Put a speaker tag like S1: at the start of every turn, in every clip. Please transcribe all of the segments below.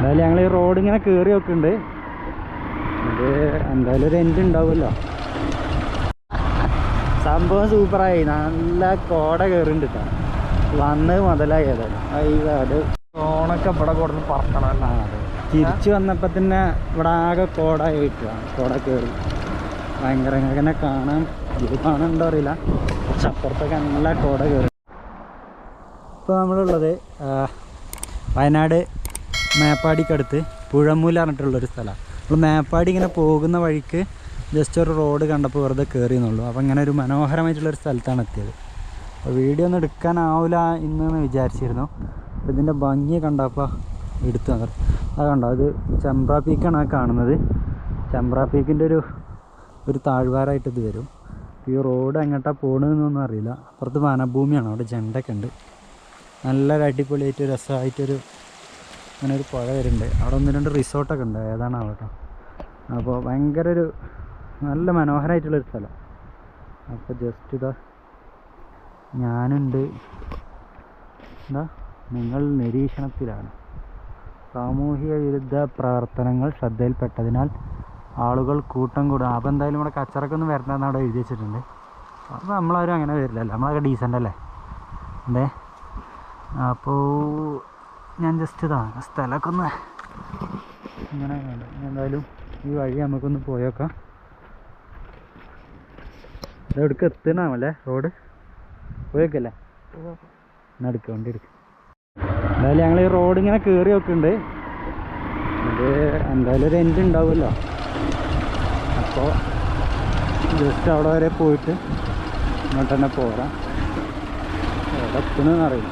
S1: എന്തായാലും ഞങ്ങൾ ഈ റോഡ് ഇങ്ങനെ കയറി നോക്കുന്നുണ്ട് അത് എന്തായാലും ഒരു എൻഡ് ഉണ്ടാവുമല്ലോ സംഭവം സൂപ്പറായി. നല്ല കോട കയറുന്നുണ്ട് വന്ന് മുതലായത്. മുതലായി ഏതായാലും അയ്യോ അത്
S2: ഇവിടെ കൂടുതൽ പറക്കണം
S1: തിരിച്ചു വന്നപ്പോൾ തന്നെ ഇവിടെ ആകെ കോടായി കിട്ടുക കോട കയറി ഭയങ്കര ഇങ്ങനെ കാണാൻ ഇത് കാണുന്നുണ്ടോ അറിയില്ല. പക്ഷെ അപ്പുറത്തൊക്കെ നല്ല കോട കയറി ഇപ്പോൾ നമ്മളുള്ളത് വയനാട് മേപ്പാടിക്കടുത്ത് പുഴമൂല പറഞ്ഞിട്ടുള്ളൊരു സ്ഥലമാണ് നമ്മൾ മേപ്പാടി ഇങ്ങനെ പോകുന്ന വഴിക്ക് ജസ്റ്റ് ഒരു റോഡ് കണ്ടപ്പോൾ വെറുതെ കയറി എന്നുള്ളൂ അപ്പോൾ ഇങ്ങനെ ഒരു മനോഹരമായിട്ടുള്ളൊരു സ്ഥലത്താണ് എത്തിയത്. അപ്പോൾ വീഡിയോ ഒന്നും എടുക്കാനാവില്ല ഇന്നെന്ന് വിചാരിച്ചിരുന്നു. അപ്പോൾ ഇതിന്റെ ഭംഗി കണ്ടപ്പോൾ എടുത്തു തന്നത് അത് കണ്ടോ അത് ചെമ്പ്ര പീക്കാണ് ആ കാണുന്നത്. ചെമ്പ്ര പീക്കിന്റെ ഒരു ഒരു താഴ്വാരായിട്ട് ഇത് വരും. ഈ റോഡ് എങ്ങോട്ടാണ് പോകണമെന്നൊന്നും അറിയില്ല. അപ്പുറത്ത് വനഭൂമിയാണ് അവിടെ ജണ്ടൊക്കെ ഉണ്ട്. നല്ലൊരു അടിപൊളിയായിട്ട് രസമായിട്ടൊരു അങ്ങനെ ഒരു പുഴ വരുന്നുണ്ട്. അവിടെ ഒന്ന് രണ്ട് റിസോർട്ടൊക്കെ ഉണ്ട്. ഏതാണ് കേട്ടോ അപ്പോൾ ഭയങ്കര ഒരു നല്ല മനോഹരമായിട്ടുള്ളൊരു സ്ഥലം. അപ്പോൾ ജസ്റ്റ് ഇതാ. ഞാനുണ്ട്. എന്താ? നിങ്ങൾ നിരീക്ഷണത്തിലാണ്. സാമൂഹിക വിരുദ്ധ പ്രവർത്തനങ്ങൾ ശ്രദ്ധയിൽപ്പെട്ടതിനാൽ ആളുകൾ കൂട്ടം കൂടുക അപ്പോൾ എന്തായാലും ഇവിടെ കച്ചറക്കൊന്നും വരണ്ടെന്ന് അവിടെ എഴുതി വെച്ചിട്ടുണ്ട്. അപ്പോൾ നമ്മളാരും അങ്ങനെ വരില്ലല്ലോ. നമ്മളൊക്കെ ഡീസന്റ് അല്ലേ? അതെ. അപ്പോൾ ഞാൻ ജസ്റ്റ് ഇതാ സ്ഥലമൊക്കെ ഒന്ന് ഇങ്ങനെ. എന്തായാലും ഈ വഴി നമുക്കൊന്ന് പോയേക്കാം എവിടേക്ക് എത്തണമല്ലേ റോഡ്? പോയേക്കല്ലേ എന്നാ എടുക്കുക വണ്ടി എടുക്കുക എന്തായാലും ഞങ്ങൾ ഈ റോഡ് ഇങ്ങനെ കയറി വെക്കുന്നുണ്ട് ഇത് എന്തായാലും ഒരു എൻഡ് ഉണ്ടാവുമല്ലോ. അപ്പോൾ ജസ്റ്റ് അവിടെ വരെ പോയിട്ട് ഇങ്ങോട്ട് തന്നെ പോരാം. എവിടെ എത്തണമെന്ന് അറിയില്ല.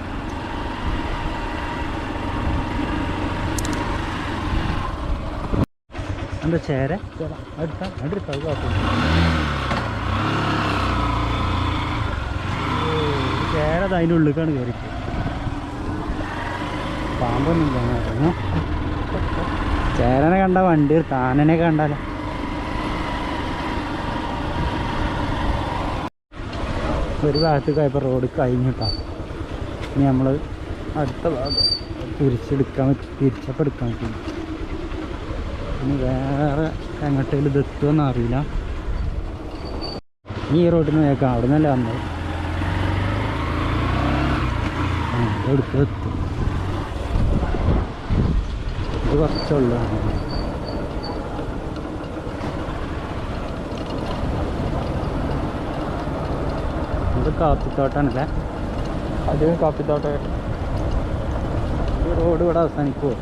S1: എന്താ ചേര? കുഴപ്പമില്ല ഓ, ചേര അത് അതിന്റെ ഉള്ളിലേക്കാണ് കയറി. പാമ്പൊന്നും കാണാറില്ല ചേരനെ കണ്ട വണ്ടി താനനെ കണ്ടാലോ? ഒരു ഭാഗത്ത് പോയപ്പോൾ റോഡ് കഴിഞ്ഞിട്ടാ. ഇനി നമ്മൾ അടുത്ത ഭാഗം തിരിച്ചെടുക്കാൻ പറ്റി തിരിച്ചപ്പോൾ എടുക്കാൻ പറ്റും. ഇനി വേറെ എങ്ങോട്ടേലും ഇത് എത്തുമെന്ന് അറിയില്ല. ഈ റോഡിൽ നിന്ന് കേൾക്കാം അവിടെ നിന്നല്ലേ വന്നത് എടുത്ത് എത്തും. ഇത് കുറച്ചുള്ളൂ. ഇത് കാപ്പിത്തോട്ടാണല്ലേ?
S2: അത് കാപ്പിത്തോട്ടം.
S1: ഈ റോഡ് ഇവിടെ അവസാനിക്കുമോ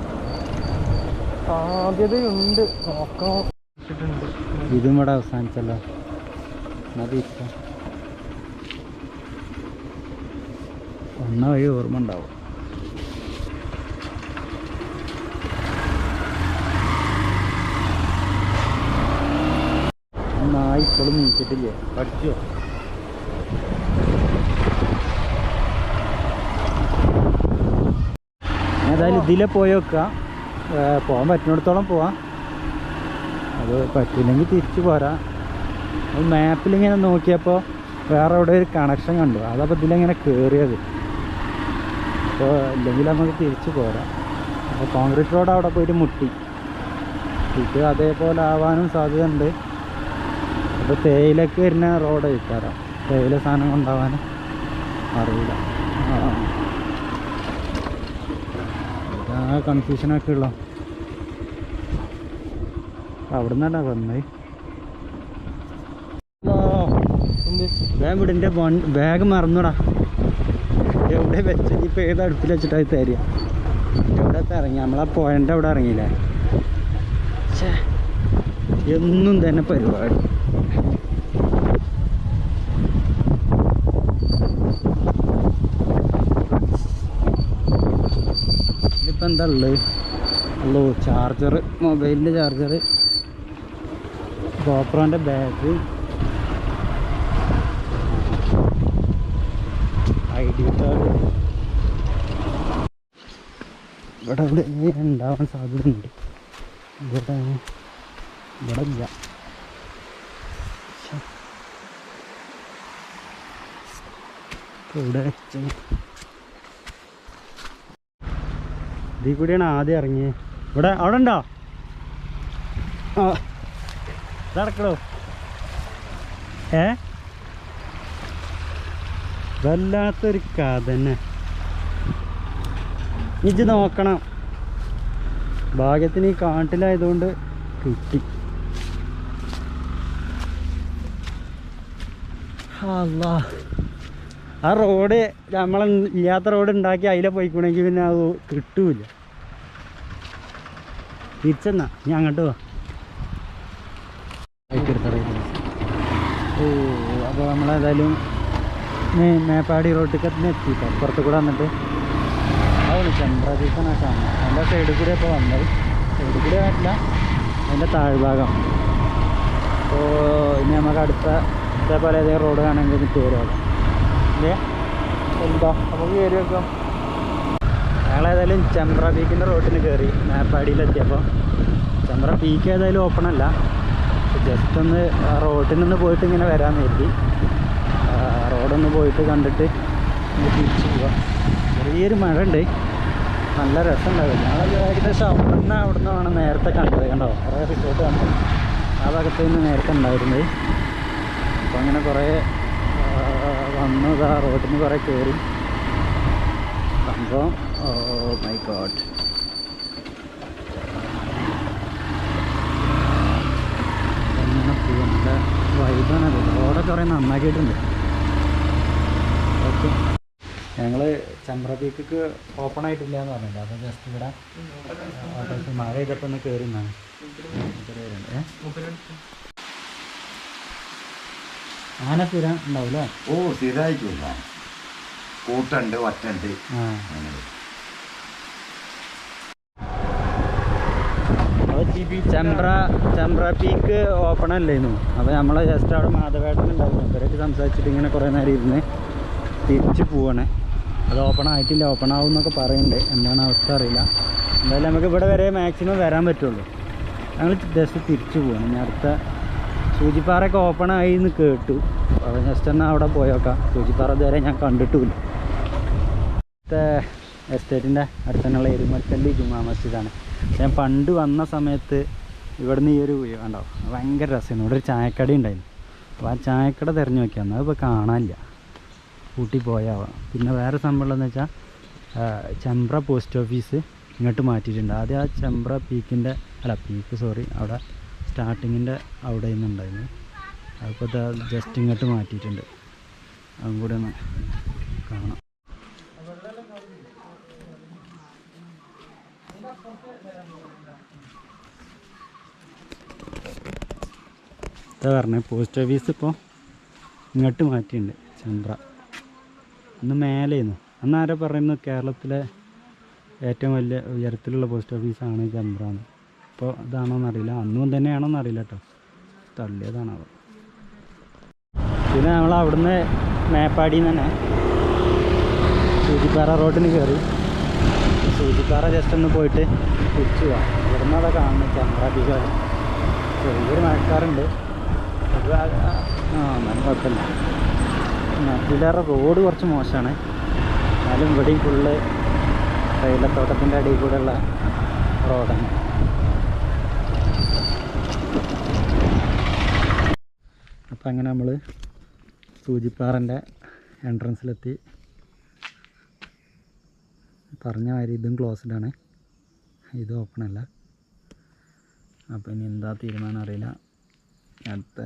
S2: സാധ്യതയുണ്ട്. നോക്കാം.
S1: ഇതും ഇവിടെ അവസാനിച്ചല്ലോ. അത് ഇപ്പം. വന്ന വഴി ഓർമ്മ ഉണ്ടാവും. നായി നീച്ചിട്ടില്ലേ? പഠിച്ചോ? ഏതായാലും ഇതിലെ പോയി വെക്കാം പോകാൻ പറ്റുന്നിടത്തോളം പോവാം. അത് പറ്റില്ലെങ്കിൽ തിരിച്ചു പോരാ. അത് മാപ്പിൽ ഇങ്ങനെ നോക്കിയപ്പോൾ വേറെ അവിടെ ഒരു കണക്ഷൻ കണ്ടു. അതപ്പോൾ ഇതിലിങ്ങനെ കയറിയത് അപ്പോൾ ഇല്ലെങ്കിൽ നമുക്ക് തിരിച്ചു പോരാം. അപ്പോൾ കോൺക്രീറ്റ് റോഡ് അവിടെ പോയിട്ട് മുട്ടി. ഇത് അതേപോലെ ആവാനും സാധ്യതയുണ്ട്. അപ്പോൾ തേയിലക്ക് വരുന്ന റോഡ് കിട്ടാറാം തേയില സാധനം കൊണ്ടാവാനും അറിയില്ല. ആ ആ കൺഫ്യൂഷനൊക്കെ ഉള്ള. അവിടെ നിന്നാ വന്നത് എന്റെ ബാഗ് മറന്നുടാ. എവിടെ വെച്ച? ഇപ്പം ഏത് അടുപ്പിൽ വെച്ചിട്ടാ ഇത് തരിക? എവിടെ ഇറങ്ങി? നമ്മളാ പോയന്റെ അവിടെ ഇറങ്ങിയില്ലേ? എന്നും തന്നെ പരിപാടി. ഇതിപ്പോൾ എന്താ ഉള്ളത്? അല്ലോ ചാർജർ മൊബൈലിന്റെ ചാർജർ ഗോപ്രോന്റെ ബാറ്ററി ഐ ഡി കാർഡ് ഇവിടെ ഇവിടെ ഉണ്ടാവാൻ സാധ്യതയുണ്ട്. ഇവിടെ ഇവിടെ ഇല്ല. ഇവിടെ ഇതിൽ കൂടിയാണ് ആദ്യം ഇറങ്ങിയത് ഇവിടെ അവിടെ ഉണ്ടോ? ആ ഏ? വല്ലാത്തൊരു കഥ തന്നെ. ഇജ് നോക്കണം. ഭാഗ്യത്തിന് ഈ കാട്ടിലായതുകൊണ്ട് കിട്ടി. അല്ലാ ആ റോഡ് നമ്മൾ ഇല്ലാത്ത റോഡ് ഉണ്ടാക്കി അതിലെ പോയിക്കണമെങ്കിൽ പിന്നെ അത് കിട്ടൂല. തിരിച്ചെന്നാ ഞാൻ അങ്ങോട്ട് പോവാം ഓ അപ്പോൾ നമ്മളേതായാലും മേപ്പാടി റോട്ടിൽ തന്നെ എത്തിയിട്ട് അപ്പുറത്ത് കൂടെ വന്നിട്ട്. അതാണ് ചന്ദ്രദീപനാ കാണുന്നത് അതിന്റെ സൈഡിൽ കൂടെ ഇപ്പോൾ വന്നത്. സൈഡിൽ കൂടെ ആയിട്ടില്ല. അതിന്റെ താഴ്ഭാഗം. അപ്പോൾ ഇനി നമുക്ക് അടുത്ത ഇതേപോലെ ഏതെങ്കിലും റോഡ് കാണാൻ കാണുമെങ്കിൽ കയറി ഇല്ലേ?
S2: എന്താ? നമുക്ക് കയറി വെക്കാം.
S1: ഞങ്ങളേതായാലും ചന്ദ്ര പീക്കിന്റെ റോട്ടിന് കയറി മേപ്പാടിയിലെത്തിയപ്പോൾ ചന്ദ്ര പീക്ക് ഏതായാലും ഓപ്പൺ അല്ല ജസ്റ്റ് ഒന്ന് ആ റോഡിൽ നിന്ന് പോയിട്ട് ഇങ്ങനെ വരാൻ കരുതി. റോഡൊന്ന് പോയിട്ട് കണ്ടിട്ട് തിരിച്ച് പോവാം. ചെറിയൊരു മഴ ഉണ്ട് നല്ല രസമുണ്ടാവും ഞങ്ങൾ ഏകദേശം അവിടെ നിന്ന് അവിടെ നിന്നാണ് നേരത്തെ കണ്ടത് കണ്ടോ? കുറേ റിസോർട്ട് കണ്ടത് ആ ഭാഗത്ത് നിന്ന് നേരത്തെ ഉണ്ടായിരുന്നത്. അപ്പോൾ അങ്ങനെ കുറേ വന്നു ഇതാ റോഡിൽ നിന്ന് കുറേ. കയറി സംഭവം ഓ മൈ ഗോഡ്. നല്ല വൈബാണത് റോഡൊക്കെ കുറേ നന്നാക്കിയിട്ടുണ്ട്. ഓക്കെ. ഞങ്ങൾ ചമ്പ്ര പീക്ക് ഓപ്പൺ ആയിട്ടില്ല എന്ന് പറഞ്ഞില്ല? അപ്പോൾ ജസ്റ്റ് ഇവിടെ ഓട്ടോസ് മഴ ചെയ്തപ്പോൾ ഒന്ന് കയറി നിന്നാണ്. ഏ? ആന സ്ഥിരം ഉണ്ടാവില്ലേ?
S3: ഓ സ്ഥിരമായിട്ടില്ല കൂട്ടുണ്ട് അങ്ങനെ.
S1: അപ്പോൾ ചമ്പ്ര ചമ്പ്ര പീക്ക് ഓപ്പൺ അല്ലായിരുന്നു അപ്പോൾ നമ്മളെ ജസ്റ്റ് അവിടെ മാധവേട്ടൻ ഉണ്ടായിരുന്നു. അവരൊക്കെ സംസാരിച്ചിട്ട് ഇങ്ങനെ കുറേ നേരം ഇരുന്ന് തിരിച്ചു പോവാണ്. അത് ഓപ്പൺ ആയിട്ടില്ല ഓപ്പൺ ആവും എന്നൊക്കെ പറയുന്നുണ്ട് എന്താണ് അവസ്ഥ അറിയില്ല. എന്തായാലും നമുക്ക് ഇവിടെ വരെ മാക്സിമം വരാൻ പറ്റുള്ളൂ. ഞങ്ങൾ ജസ്റ്റ് തിരിച്ചു പോവാണ്. ഇനി അടുത്ത സൂചിപ്പാറയൊക്കെ ഓപ്പൺ ആയി എന്ന് കേട്ടു. അപ്പോൾ ജസ്റ്റ് എന്നാൽ അവിടെ പോയോക്കാം. സൂചിപ്പാറ ഇതുവരെ ഞാൻ കണ്ടിട്ടുമില്ല എസ്റ്റേറ്റിന്റെ അടുത്തന്നുള്ള എരുമക്കല്ലി ജുമാ മസ്ജിദാണ്. ഞാൻ പണ്ട് വന്ന സമയത്ത് ഇവിടുന്ന് ഈ ഒരു വ്യൂ കണ്ടോ? ഭയങ്കര രസമാണ് ഇവിടെ ഒരു ചായക്കട ഉണ്ടായിരുന്നു. അപ്പോൾ ആ ചായക്കട തിരഞ്ഞു നോക്കിയാൽ അതിപ്പോൾ കാണാനില്ല. കൂട്ടി പോയാവാം. പിന്നെ വേറെ സംഭവം എന്ന് വെച്ചാൽ ചെമ്പ്ര പോസ്റ്റ് ഓഫീസ് ഇങ്ങോട്ട് മാറ്റിയിട്ടുണ്ട്. ആദ്യം ആ ചെമ്പ്ര പീക്കിന്റെ അല്ല പീക്ക് സോറി അവിടെ സ്റ്റാർട്ടിങ്ങിന്റെ അവിടെ നിന്നുണ്ടായിരുന്നു. അതിപ്പോൾ ജസ്റ്റ് ഇങ്ങോട്ട് മാറ്റിയിട്ടുണ്ട്. അതും കൂടെ ഒന്ന് കാണാം. ഇതാ പറഞ്ഞത് പോസ്റ്റ് ഓഫീസ് ഇപ്പോൾ ഇങ്ങോട്ട് മാറ്റിയിട്ടുണ്ട് അന്ന് മേലെയായിരുന്നു അന്ന് ആരാ പറയുന്നു കേരളത്തിലെ ഏറ്റവും വലിയ ഉയരത്തിലുള്ള പോസ്റ്റ് ഓഫീസാണ് ചന്ദ്ര എന്ന് ഇപ്പോൾ ഇതാണോന്നറിയില്ല അന്നും തന്നെയാണോന്ന് അറിയില്ല കേട്ടോ തള്ളിയതാണോ പിന്നെ നമ്മൾ അവിടുന്ന് മേപ്പാടിയിൽ നിന്ന് തന്നെ സൂചിപ്പാറ റോഡിന് കയറി സൂചിപ്പാറ ജസ്റ്റ് ഒന്ന് പോയിട്ട് തിരിച്ചു പോവാം ഇവിടുന്ന് അതാ കാണുന്നത് ക്യാമറ ബീഹാർ ചെറിയൊരു മഴക്കാറുണ്ട്. ഒരു ആ നല്ല കുഴപ്പമില്ല. നാട്ടിലേറെ റോഡ് കുറച്ച് മോശമാണ്. എന്നാലും ഇവിടെയും ഫുള്ള് തേയിലത്തോട്ടത്തിന്റെ അടിയിൽ കൂടെയുള്ള റോഡാണ് അപ്പം അങ്ങനെ നമ്മൾ സൂചിപ്പാറന്റെ എൻട്രൻസിലെത്തി. പറഞ്ഞ കാര്യം ഇതും ക്ലോസ്ഡ് ആണ്. ഇത് ഓപ്പൺ അല്ല. അപ്പോൾ ഇനി എന്താ തീരുമാനം അറിയില്ല. അടുത്ത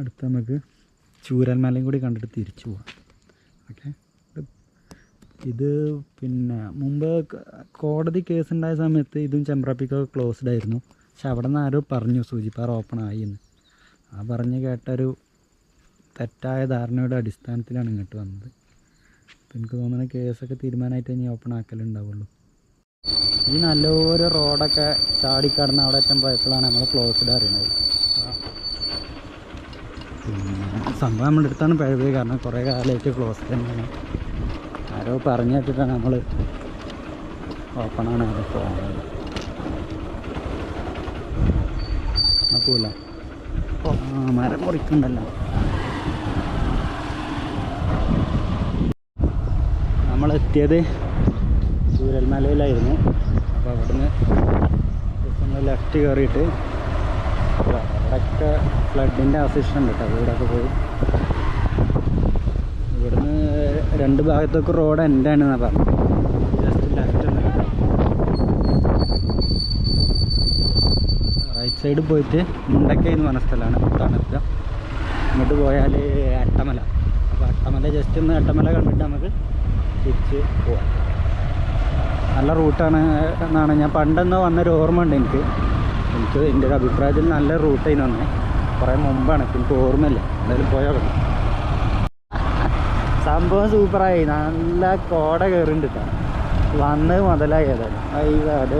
S1: അടുത്ത നമുക്ക് ചൂരൽമലയും കൂടി കണ്ടിട്ട് തിരിച്ചു പോവാം. ഓക്കെ ഇത് പിന്നെ മുമ്പ് കോടതി കേസ് ഉണ്ടായ സമയത്ത് ഇതും ചെമ്പ്രാപ്പിക്കൊക്കെ ക്ലോസ്ഡ് ആയിരുന്നു. പക്ഷെ അവിടെ നിന്ന് ആരോ പറഞ്ഞു സൂചിപ്പാറ ഓപ്പൺ ആയി എന്ന്. ആ പറഞ്ഞ് കേട്ടൊരു തെറ്റായ ധാരണയുടെ അടിസ്ഥാനത്തിലാണ് ഇങ്ങോട്ട് വന്നത്. അപ്പം എനിക്ക് തോന്നുന്നത് കേസൊക്കെ തീരുമാനമായിട്ട് ഇനി ഓപ്പൺ ആക്കലുണ്ടാവുള്ളൂ ഈ നല്ലൊരു റോഡൊക്കെ ചാടിക്കടന്ന് അവിടെ എത്താൻ പോയപ്പോഴാണ് നമ്മൾ ക്ലോസ്ഡ് അറിയണത് പിന്നെ സംഭവം നമ്മുടെ അടുത്താണ് പഴയത്. കാരണം കുറേ കാലമായിട്ട് ക്ലോസ് തന്നെയാണ് ആരോ പറഞ്ഞു കേട്ടിട്ടാണ് നമ്മൾ ഓപ്പണാണ് അവിടെ പോകുന്നത് ആ മരം മുറിക്കണ്ടല്ലോ നമ്മൾ എത്തിയത് ചൂരൽമലയിലായിരുന്നു. അപ്പോൾ അവിടുന്ന് ഒന്ന് ലെഫ്റ്റ് കയറിയിട്ട് അവിടെയൊക്കെ ഫ്ലഡിന്റെ അവശിഷ്ടം ഉണ്ട് കേട്ടോ വീടൊക്കെ പോയി. ഇവിടുന്ന് രണ്ട് ഭാഗത്തൊക്കെ റോഡ് എന്റെ ആണെന്നാണ് പറഞ്ഞത് ജസ്റ്റ് ലെഫ്റ്റ് ഒന്ന് സൈഡ് പോയിട്ട് മുണ്ടക്കൈ എന്ന് പറഞ്ഞ സ്ഥലമാണ് തണുത്ത. അങ്ങോട്ട് പോയാൽ അട്ടമല. അപ്പോൾ അട്ടമല ജസ്റ്റ് ഒന്ന് അട്ടമല കണ്ടിട്ട് നമുക്ക് തിരിച്ച് പോവാം. നല്ല റൂട്ടാണ് എന്നാണ് ഞാൻ പണ്ടെന്നോ വന്നൊരു ഓർമ്മ ഉണ്ട് എനിക്ക്. എനിക്ക് എന്റെ ഒരു അഭിപ്രായത്തിൽ നല്ല റൂട്ടായി തന്നെ കുറേ മുമ്പാണ് എനിക്ക് ഓർമ്മയില്ല. എന്തായാലും പോയാൽ സംഭവം സൂപ്പറായി നല്ല കോട കയറിണ്ട് വന്ന് മുതലായി ഏതായാലും അത്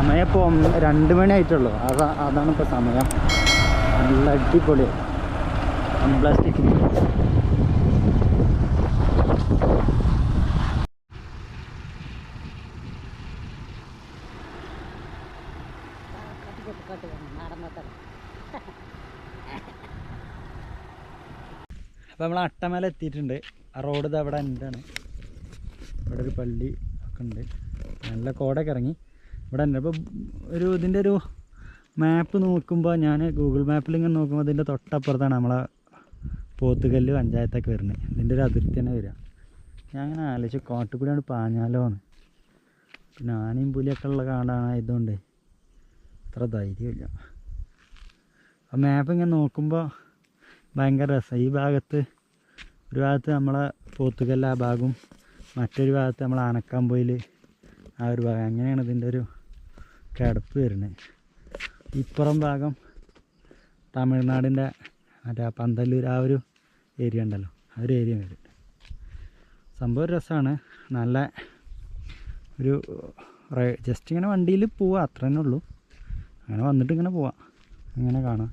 S1: സമയം ഇപ്പോൾ രണ്ട് മണി ആയിട്ടുള്ളൂ അതാ അതാണ് ഇപ്പോൾ സമയം. നല്ല അടിപൊളി. പ്ലാസ്റ്റിക് അപ്പോൾ നമ്മൾ അട്ടമല എത്തിയിട്ടുണ്ട്. ആ റോഡ് ഇത് അവിടെ ആണ് ഇവിടെ ഒരു പള്ളി ഒക്കെ ഉണ്ട്. നല്ല കോടൊക്കെ ഇറങ്ങി. ഇവിടെ തന്നെ. അപ്പോൾ ഒരു ഇതിന്റെ ഒരു മാപ്പ് നോക്കുമ്പോൾ ഞാൻ ഗൂഗിൾ മാപ്പിൽ ഇങ്ങനെ നോക്കുമ്പോൾ ഇതിന്റെ തൊട്ടപ്പുറത്താണ് നമ്മളെ പോത്തുകല്ല് പഞ്ചായത്തൊക്കെ വരുന്നത്. ഇതിന്റെ ഒരു അതിർത്തി തന്നെ വരിക. ഞാൻ അങ്ങനെ ആലോചിച്ച് കോട്ടുകൂടിയാണ് പാഞ്ഞാലോ എന്ന് പിന്നെ ആനയും പുലിയൊക്കെ ഉള്ള കാടായതുകൊണ്ട് അത്ര ധൈര്യമില്ല. ആ മാപ്പ് ഇങ്ങനെ നോക്കുമ്പോൾ ഭയങ്കര രസം. ഈ ഭാഗത്ത് ഒരു ഭാഗത്ത് നമ്മളെ പോത്തുകല്ല് ആ ഭാഗവും മറ്റൊരു ഭാഗത്ത് നമ്മൾ ആനക്കാമ്പൊയിൽ ആ ഒരു ഭാഗം. അങ്ങനെയാണ് ഇതിന്റെ ഒരു കിടപ്പ് വരുന്നത് ഇപ്പുറം ഭാഗം തമിഴ്നാടിന്റെ മറ്റേ പന്തല്ലൂർ ആ ഒരു ഏരിയ ഉണ്ടല്ലോ. ആ ഒരു ഏരിയ വരും. സംഭവം രസമാണ്. നല്ല ഒരു ജസ്റ്റ് ഇങ്ങനെ വണ്ടിയിൽ പോവാം. അത്ര തന്നെ ഉള്ളൂ. അങ്ങനെ വന്നിട്ട് ഇങ്ങനെ പോവാം. ഇങ്ങനെ കാണാം.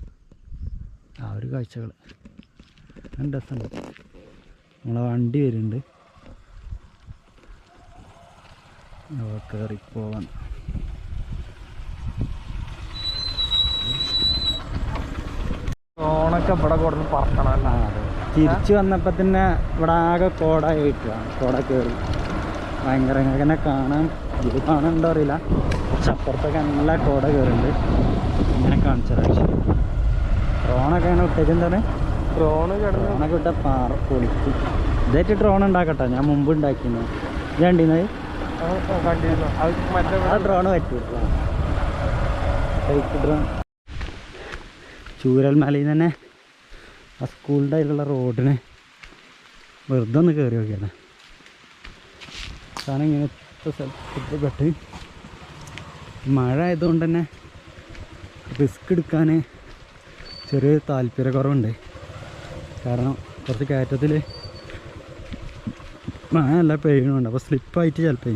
S1: ആ ഒരു കാഴ്ചകൾ നല്ല രസമുണ്ട്. നമ്മളെ വണ്ടി വരുന്നുണ്ട്. കയറി പോവാൻ
S2: ഓണൊക്കെ ഇവിടെ കൊടുത്ത് പറക്കണം
S1: തിരിച്ചു വന്നപ്പോൾ തന്നെ ഇവിടെ ആകെ കോടായി കിട്ടുകയാണ് കോട കയറി ഭയങ്കര ഇങ്ങനെ കാണാൻ ഇത് കാണുന്നുണ്ടോ അറിയില്ല. പക്ഷെ അപ്പുറത്തൊക്കെ നല്ല കോട കയറുന്നുണ്ട് ഇങ്ങനെ കാണിച്ചത് ഡ്രോണൊക്കെ അങ്ങനെ വിട്ടേക്ക് എന്താണ്?
S2: ഡ്രോണ് കിടന്ന്
S1: ഡ്രോണൊക്കെ വിട്ട പാറ പൊളിക്കും ഇതായിട്ട് ഡ്രോൺ ഉണ്ടാക്കട്ടെ. ഞാൻ മുമ്പ് ഉണ്ടാക്കിയിരുന്നു ഇത് ഉണ്ടീന്നത്
S2: കണ്ടിരുന്നു അത് മറ്റേ
S1: ആ ഡ്രോൺ പറ്റൂല ഫേക്ക് ഡ്രോൺ ചൂരൽമലയിൽ നിന്ന് തന്നെ ആ സ്കൂളിന്റെ അതിലുള്ള റോഡിന് വെറുതെ ഒന്ന് കയറി നോക്കിയാണ് കാരണം ഇങ്ങനത്തെ സ്ഥലത്ത് പെട്ട്. മഴ ആയതുകൊണ്ട് തന്നെ റിസ്ക് എടുക്കാൻ ചെറിയ താല്പര്യക്കുറവുണ്ട് കാരണം കുറച്ച് കയറ്റത്തിൽ മഴ നല്ല പെയ്യണുണ്ട്. അപ്പോൾ സ്ലിപ്പായിട്ട് ചിലപ്പോൾ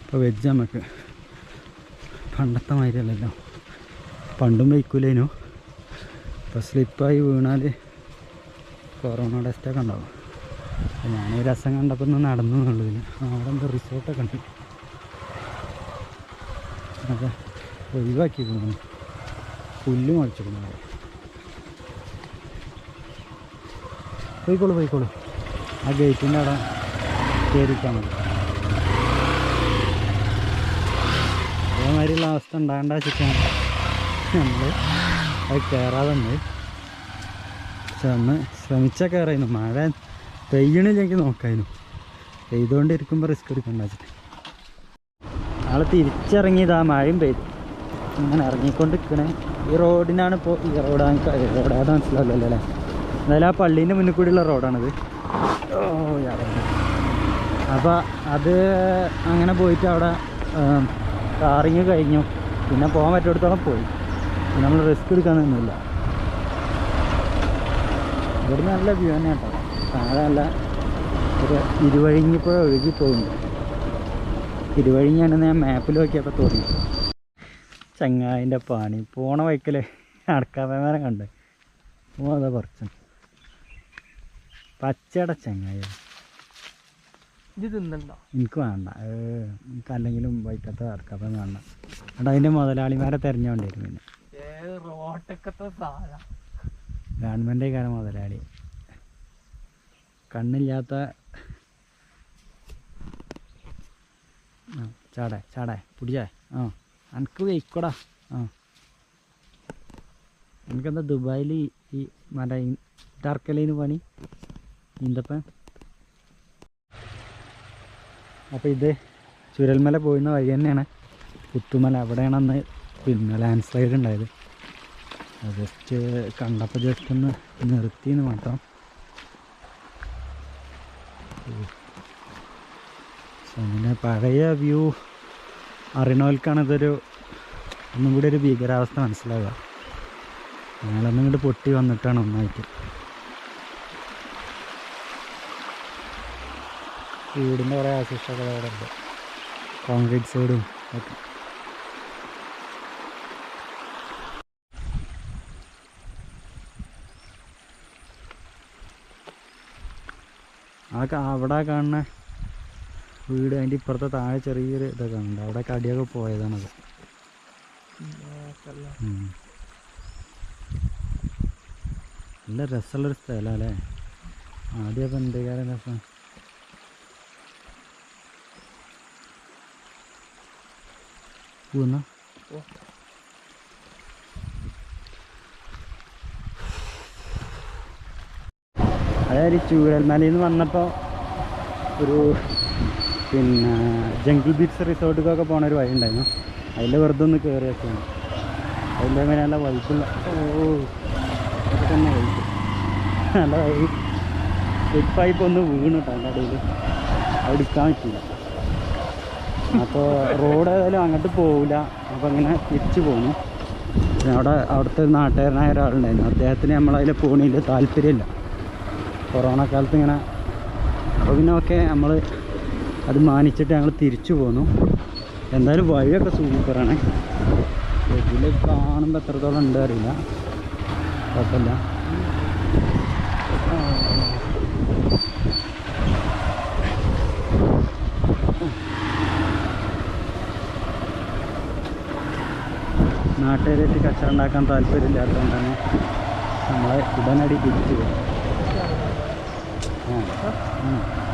S1: ഇപ്പോൾ വെജ് നമുക്ക് പണ്ടത്തെ മാതിരിയല്ലല്ലോ പണ്ടും വയ്ക്കൂലേനു? ഇപ്പോൾ സ്ലിപ്പായി വീണാൽ കൊറോണ ടെസ്റ്റൊക്കെ ഉണ്ടാവും. ഞാൻ രസം കണ്ടപ്പോൾ ഒന്ന് നടന്നു എന്നുള്ളതിന്. അവിടെ എന്തോ റിസോർട്ടൊക്കെ ഉണ്ട്. അതെ ഒഴിവാക്കി പോകുന്നു പുല്ല് മുളച്ചിരുന്നു പോയിക്കോളൂ പോയിക്കോളൂ. ആ ഗേറ്റിന്റെ അവിടെ കയറിക്കാൻ മതി അതേമാതിരിയുള്ള അവസ്ഥ ഉണ്ടാകേണ്ട വെച്ചിട്ടാണ് നമ്മൾ അത് കയറാതെ ഉണ്ട് പക്ഷെ ഒന്ന് ശ്രമിച്ചാൽ കയറായിരുന്നു മഴ പെയ്യണില്ലെങ്കിൽ നോക്കായിരുന്നു പെയ്തുകൊണ്ടിരിക്കുമ്പോൾ റിസ്ക് എടുക്കണ്ട വെച്ചിട്ട്. ആൾ ആ മഴയും പെയ്തു ഇങ്ങനെ ഇറങ്ങിക്കൊണ്ട് നിൽക്കണേ ഈ റോഡിനാണ് ഇപ്പോൾ ഈ റോഡാണ് റോഡാതെ മനസ്സിലാവില്ലല്ലോ അല്ലേ? എന്നാലും ആ പള്ളീന്റെ മുന്നിൽ കൂടിയുള്ള റോഡാണിത്. ഓ അപ്പോൾ അത് അങ്ങനെ പോയിട്ട് അവിടെ കാറിങ് കഴിഞ്ഞു. പിന്നെ പോകാൻ പറ്റിയിടത്തോളം പോയി. നമ്മൾ റിസ്ക് എടുക്കാനൊന്നുമില്ല. നിന്നില്ല ഇവിടെ നല്ല വ്യൂ തന്നെ കേട്ടോ. താഴെ നല്ല ഒരു ഇരുവഴിഞ്ഞിപ്പോൾ ഒഴുകി പോകുന്നുണ്ട് ഇരുവഴിഞ്ഞാണെന്ന് ഞാൻ മാപ്പിൽ നോക്കിയപ്പോൾ തോന്നി. ചങ്ങായിന്റെ പണി. പോണ വഴിക്കൽ അടക്കാമേമരം കണ്ട്. ഓ അതാ പറിച്ചു പച്ചയുടെ ചങ്ങായി.
S2: ഇത് തിന്നണ്ടോ?
S1: എനിക്ക് വേണ്ട. എനിക്ക് അല്ലെങ്കിലും വൈക്കത്തെ അടക്കാപ്പം വേണ്ട. എന്നിട്ട് അതിന്റെ മുതലാളിമാരെ തിരഞ്ഞുകൊണ്ടിരുന്നു പിന്നെ
S2: റോട്ടക്കത്തെ
S1: കാലം മുതലാളി. കണ്ണില്ലാത്ത ചാടേ ചാടേ പിടിച്ചേ. ആ എനിക്ക് വയ്ക്കടാ. ആ. എനിക്കെന്താ ദുബായിൽ ഈ മറ്റേ ടർക്കലീന് പണി? ഈന്തപ്പൻ അപ്പോൾ ഇത് ചുരൽമല പോയിരുന്ന വഴി തന്നെയാണ്. പുത്തുമല. അവിടെയാണ് അന്ന് പിന്നെ ലാൻഡ് സ്ലൈഡ് ഉണ്ടായത് ജസ്റ്റ് കണ്ടപ്പോൾ ജസ്റ്റ് ഒന്ന് നിർത്തിയെന്ന് മാത്രം. അങ്ങനെ പഴയ വ്യൂ അറിയണവർക്കാണ് ഇതൊരു ഒന്നും കൂടി ഒരു ഭീകരാവസ്ഥ മനസ്സിലാവുക. ഞങ്ങളൊന്നും ഇങ്ങോട്ട് പൊട്ടി വന്നിട്ടാണ് ഒന്നായിട്ട്. വീടിന്റെ കുറേ അവശിഷ്ടങ്ങൾ അവിടെ ഉണ്ട്. കോൺക്രീറ്റ് സൈഡും ഒക്കെ. ആ അവിടെ കാണുന്ന വീട് അതിന്റെ ഇപ്പുറത്തെ താഴെ ചെറിയൊരു ഇതൊക്കെ ഉണ്ട് അവിടെ കടിയൊക്കെ പോയതാണത്. നല്ല രസമുള്ളൊരു സ്ഥലം അല്ലേ ആദ്യമൊക്കെ രസം? പോന്ന അതായത് ചൂരൽമലയിൽ നിന്ന് വന്നപ്പോൾ ഒരു പിന്നെ ജംഗിൾ ബീച്ച് റിസോർട്ടിലേക്കൊക്കെ പോണ ഒരു വഴി ഉണ്ടായിരുന്നു. അതിൽ വെറുതെ ഒന്ന് കയറി വെച്ചാണ് അതിന്റെ മേലെ നല്ല വൈബുള്ള ഓ തന്നെ വൈബ് നല്ല വൈബ് പൈപ്പ് ഒന്ന് വീണ് കേട്ടോ അതിന്റെ ഇടയിൽ എടുക്കാൻ പറ്റില്ല അപ്പോൾ റോഡ് ഏതായാലും അങ്ങോട്ട് പോവില്ല അപ്പോൾ അങ്ങനെ തിരിച്ചു പോന്നു. അവിടെ അവിടുത്തെ നാട്ടുകാരനായ ഒരാളുണ്ടായിരുന്നു. അദ്ദേഹത്തിന് നമ്മളതിൽ പോകണില്ല താല്പര്യമില്ല. കൊറോണ കാലത്ത് ഇങ്ങനെ അപ്പോൾ പിന്നെ ഒക്കെ നമ്മൾ അത് മാനിച്ചിട്ട് ഞങ്ങൾ തിരിച്ചു പോന്നു. എന്തായാലും വഴിയൊക്കെ സൂപ്പറാണ്. ഇതിൽ കാണുമ്പോൾ എത്രത്തോളം ഉണ്ട് അറിയില്ല. കുഴപ്പമില്ല. നാട്ടുകാരായിട്ട് കച്ചവടം ഉണ്ടാക്കാൻ താല്പര്യമില്ലാത്തതുകൊണ്ടാണ് നമ്മളെ ഉടനടി തിരിച്ചു പോകും ആ ആ